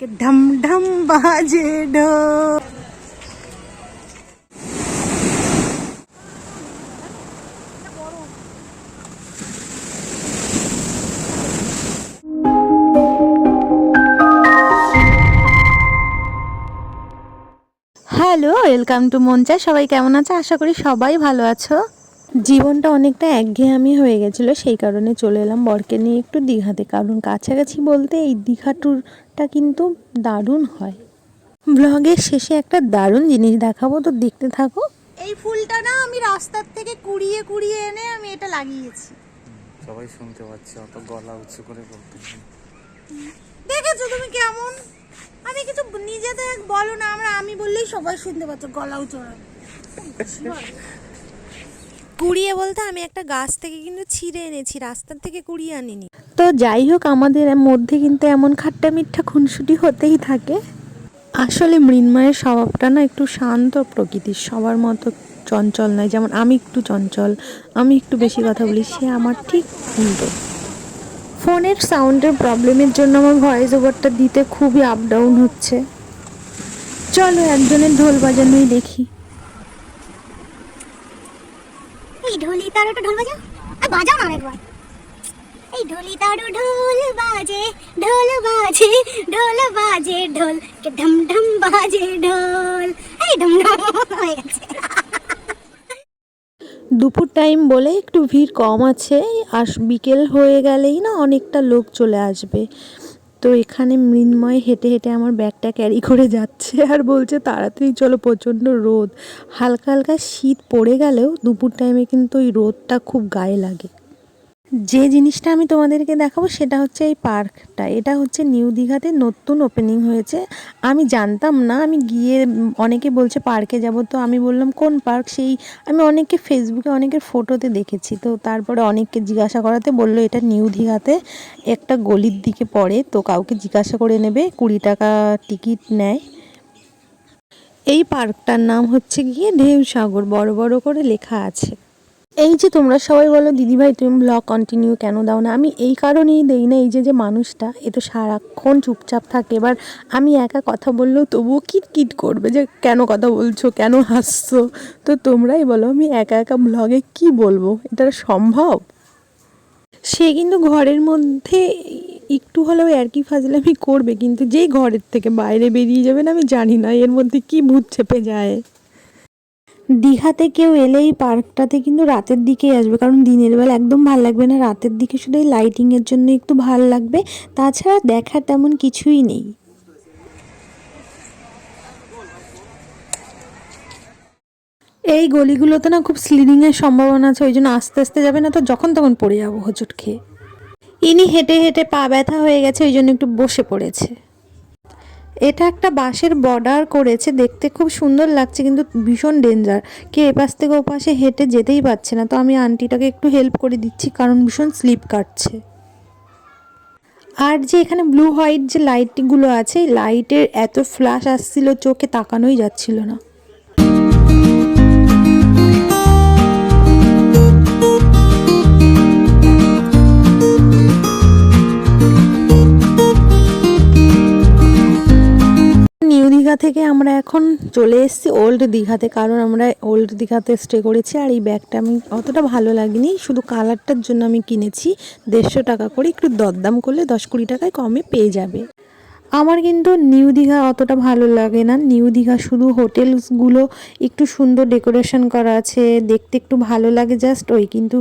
કે ઢમ ઢમ બાજે ઢો হ্যালো ওয়েলকাম টু মঞ্চা সবাই কেমন আছে? আশা করি সবাই ভালো আছো। জীবনটা অনেকটা একঘেয়েমি হয়ে গেছিল সেই কারণে চলে এলাম বরকে নিয়ে একটু দীঘাতে। কারণ কাছাকাছি বলতে এই দীঘা ট্যুরটা কিন্তু দারুণ হয়। ব্লগের শেষে একটা দারুণ জিনিস দেখাবো তো দেখতে থাকো। এই ফুলটা না আমি রাস্তার থেকে কুড়িয়ে কুড়িয়ে এনে আমি এটা লাগিয়েছি। সবাই শুনতে পাচ্ছে অত গলা উঁচু করে বলতে দেখেছ তুমি কেমন? আমি কিছু নিজেতে বলো না আমরা আমি বললেই সবাই শুনতে পাচ্ছ গলাও চড়া কুড়িয়ে বলতে আমি একটা গাছ থেকে কিন্তু ছিঁড়ে এনেছি, রাস্তার থেকে কুড়িয়ে আনিনি। তো যাই হোক, আমাদের মধ্যে কিন্তু এমন খাট্টা মিঠা খুনসুটি হতেই থাকে। আসলে মৃন্ময়ের স্বভাবটা না একটু শান্ত প্রকৃতির, সবার মতো চঞ্চল নয়। যেমন আমি একটু চঞ্চল, আমি একটু বেশি কথা বলি, সে আমার ঠিক উল্টো। ফোনের সাউন্ডের প্রবলেমের জন্য আমার ভয়েস ওভারটা দিতে খুবই আপ ডাউন হচ্ছে। চলো একজনের ঢোল বাজানোই দেখি। এই ঢোলি তারও ঢোল বাজাও? আর বাজাও না একবার এই ঢোলি তারও ঢোল বাজে ঢোল বাজে ঢোল বাজে, ঢোল। কে ঢম ঢম বাজে ঢোল। এই ঢম ঢম হয়ে গেছে। দুপুর টাইম বলে একটু ভিড় কম আছে, আর বিকেল হয়ে গেলেই না অনেকটা লোক চলে আসবে। তো এখানে মৃন্ময় হেঁটে হেঁটে আমার ব্যাগটা ক্যারি করে যাচ্ছে আর বলছে, তাড়াতাড়ি চলো, প্রচণ্ড রোদ। হালকা হালকা শীত পড়ে গেলেও দুপুর টাইমে কিন্তু ওই রোদটা খুব গায়ে লাগে। যে জিনিসটা আমি তোমাদেরকে দেখাবো সেটা হচ্ছে এই পার্কটা। এটা হচ্ছে নিউ দীঘাতে নতুন ওপেনিং হয়েছে। আমি জানতাম না, আমি গিয়ে অনেকে বলছে পার্কে যাব, তো আমি বললাম, কোন পার্ক? সেই আমি অনেককে ফেসবুকে অনেকের ফটোতে দেখেছি, তো তারপরে অনেককে জিজ্ঞাসা করাতে বলল, এটা নিউ দীঘাতে একটা গলির দিকে পড়ে, তো কাউকে জিজ্ঞাসা করে নেবে, কুড়ি টাকা টিকিট নেয়। এই পার্কটার নাম হচ্ছে গিয়ে ঢেউ সাগর বড় বড় করে লেখা আছে। এই যে তোমরা সবাই বলো, দিদিভাই, তুমি ব্লগ কন্টিনিউ কেন দাও না? আমি এই কারণেই দেই না, এই যে যে মানুষটা, এ তো সারাক্ষণ চুপচাপ থাকে। এবার আমি একা কথা বললেও তবুও কিট কিট করবে যে, কেন কথা বলছো? কেন হাসছো? তো তোমরাই বলো, আমি একা একা ব্লগে কি বলব? এটা সম্ভব? সে কিন্তু ঘরের মধ্যে একটু হলেও আর কি ফাজলামি করবে, কিন্তু যেই ঘরের থেকে বাইরে বেরিয়ে যাবে না, আমি জানি না, এর মধ্যে কি ভূত চেপে যায়। দীঘাতে কেউ এলে এই পার্কটাতে কিন্তু রাতের দিকেই আসবে, কারণ দিনের বেলা একদম ভালো লাগবে না। রাতের দিকে শুধু এই লাইটিংয়ের জন্য একটু ভালো লাগবে, তাছাড়া দেখার তেমন কিছুই নেই। এই গলিগুলোতে না খুব স্লিডিংয়ের সম্ভাবনা আছে, ওই জন্য আস্তে আস্তে যাবে না তো, যখন তখন পড়ে যাব হোঁচট খেয়ে। ইনি হেঁটে হেঁটে পা ব্যথা হয়ে গেছে, ওই জন্য একটু বসে পড়েছে। এটা একটা বাঁশের বর্ডার করেছে, দেখতে খুব সুন্দর লাগছে কিন্তু ভীষণ ডেঞ্জার কে এপাশ থেকে ওপাশে হেঁটে যেতেই পারছে না। তো আমি আন্টিটাকে একটু হেল্প করে দিচ্ছি, কারণ ভীষণ স্লিপ কাটছে। আর যে এখানে ব্লু হোয়াইট যে লাইটগুলো আছে লাইটের এত ফ্ল্যাশ আসছিল, চোখে তাকানোই যাচ্ছিল না। থেকে আমরা এখন চলে এসেছি ওল্ড দীঘাতে, কারণ আমরা ওল্ড দীঘাতে স্টে করেছি আর এই ব্যাগটা আমি অতটা ভালো লাগেনি। শুধু কালারটার জন্য আমি কিনেছি, দেড়শো টাকা করে, একটু দরদাম করলে দশ কুড়ি টাকায় কমে পেয়ে যাবে। আমার কিন্তু নিউ দীঘা অতটা ভালো লাগে না। নিউ দীঘা শুধু হোটেলসগুলো একটু সুন্দর ডেকোরেশন করা আছে, দেখতে একটু ভালো লাগে জাস্ট ওই, কিন্তু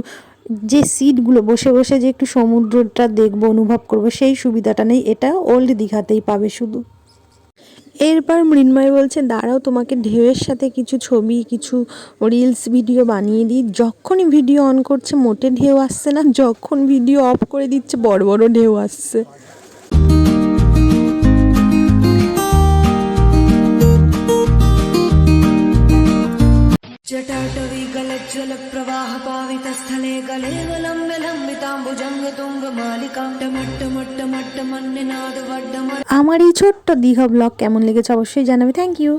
যে সিটগুলো বসে বসে যে একটু সমুদ্রটা দেখব, অনুভব করব, সেই সুবিধাটা নেই। এটা ওল্ড দীঘাতেই পাবে শুধু। এরপর মৃন্ময় বলছে, দাঁড়াও, তোমাকে ঢেউয়ের সাথে কিছু ছবি, কিছু রিলস ভিডিও বানিয়ে দিই। যখনই ভিডিও অন করছে, মোটে ঢেউ আসছে না, যখন ভিডিও অফ করে দিচ্ছে, বড় বড় ঢেউ আসছে। जटाटवी गलज्जलप्रवाह पावितस्थले गले लम्ब्य लम्बिताम्बुजङ्ग तुङ्गमालिकां टमट्टमट्टमट्टमन्निनाद वड्डम আমার এই ছোট্ট দীঘা ব্লগ কেমন লেগেছে অবশ্যই জানাবে থ্যাংক ইউ